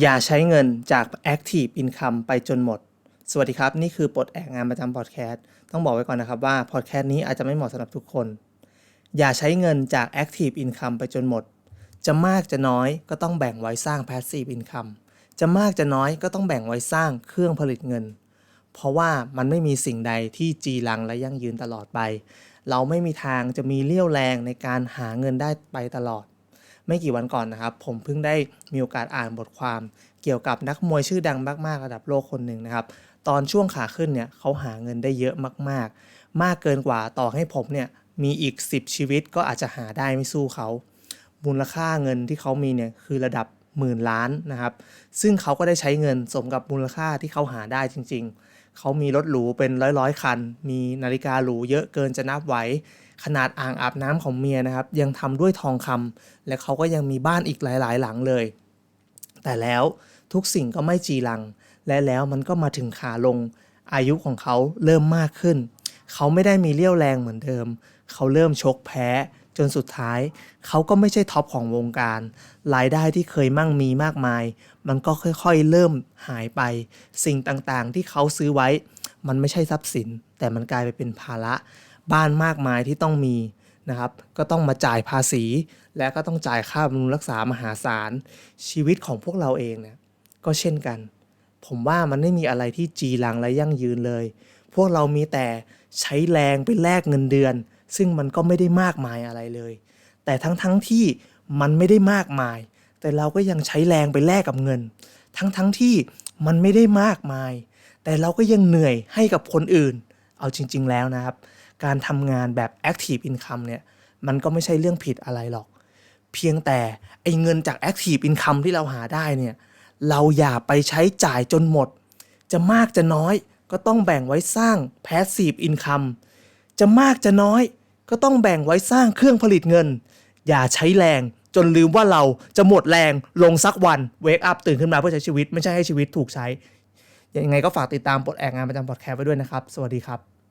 อย่าใช้เงินจาก Active Income ไปจนหมด สวัสดีครับ นี่คือปลดแอกงานประจำพอดแคสต์ต้องบอกไว้ก่อนนะครับว่าพอดแคสต์นี้อาจจะไม่เหมาะสำหรับทุกคน อย่าใช้เงินจาก Active Income ไปจนหมด จะมากจะน้อยก็ต้องแบ่งไว้สร้าง Passive Income จะมากจะน้อยก็ต้องแบ่งไว้สร้างเครื่องผลิตเงิน เพราะว่ามันไม่มีสิ่งใดที่จีรังและยั่งยืนตลอดไป เราไม่มีทางจะมีเลี้ยวแรงในการหาเงินได้ไปตลอด ไม่กี่วันก่อนนะครับ ผมเพิ่งได้มีโอกาสอ่านบทความ เกี่ยวกับนักมวยชื่อดังมากๆระดับโลกคนหนึ่งนะครับ ตอนช่วงขาขึ้นเนี่ยเขาหาเงินได้เยอะมาก ๆ มากเกินกว่าต่อให้ผมเนี่ยมีอีก 10 ชีวิตก็อาจจะหาได้ไม่สู้เขามูลค่าเงินที่เขามีเนี่ยคือระดับ หมื่นล้านนะครับ ซึ่งเขาก็ได้ใช้เงินสมกับมูลค่าที่เขาหาได้จริง ๆ เขามีรถหรูเป็นร้อยร้อยๆคัน มีนาฬิกาหรูเยอะเกินจะนับไหว ขนาดอ่างอาบน้ำของเมียนะครับ ยังทำด้วยทองคำและเขาก็ยังมีบ้านอีกหลาย ๆ หลังเลย แต่แล้วทุกสิ่งก็ไม่จีรัง และแล้วมันก็มาถึงขาลง อายุของเขาเริ่มมากขึ้น เขาไม่ได้มีเรี่ยวแรงเหมือนเดิม เขาเริ่มชกแพ้ จนสุดท้ายเขาก็ไม่ใช่ท็อปของวงการ รายได้ที่เคยมั่งมีมากมาย มันก็ค่อยๆเริ่มหายไป สิ่งต่างๆ ที่เขาซื้อไว้ มันไม่ใช่ทรัพย์สิน แต่มันกลายไปเป็นภาระ บ้านมากมายที่ต้องมีนะครับ ก็ต้องมาจ่ายภาษี และก็ต้องจ่ายค่าบำรุงรักษามหาศาล ชีวิตของพวกเราเองเนี่ยก็เช่นกัน ผมว่ามันไม่มีอะไรที่จีรังและยั่งยืนเลย พวกเรามีแต่ใช้แรงไปแลกเงินเดือน ซึ่งมันก็ไม่ได้มากมายอะไรเลย แต่ทั้งๆทที่มันไม่ได้มากมาย แต่เราก็ยังใช้แรงไปแลกกับเงิน ทั้งๆทที่มันไม่ได้มากมาย แต่เราก็ยังเหนื่อยให้กับคนอื่น เอาจริง ๆ แล้วนะครับ การทำงานแบบ Active Income เนี่ยมันก็ไม่ใช่เรื่องผิดอะไรหรอก เพียงแต่ไอ้เงินจาก Active Income ที่เราหาได้เนี่ยเราอย่าไปใช้จ่ายจนหมด จะมากจะน้อยก็ต้องแบ่งไว้สร้าง Passive Income จะมากจะน้อย ก็ต้องแบ่งไว้สร้างเครื่องผลิตเงิน อย่าใช้แรงจนลืมว่าเราจะหมดแรงลงสักวันเวกอัพตื่นขึ้นมาเพื่อใช้ชีวิต ไม่ใช่ให้ชีวิตถูกใช้ยังไงก็ฝากติดตามปลดแอกงานประจำพอดแคสต์ไว้ด้วยนะครับ สวัสดีครับ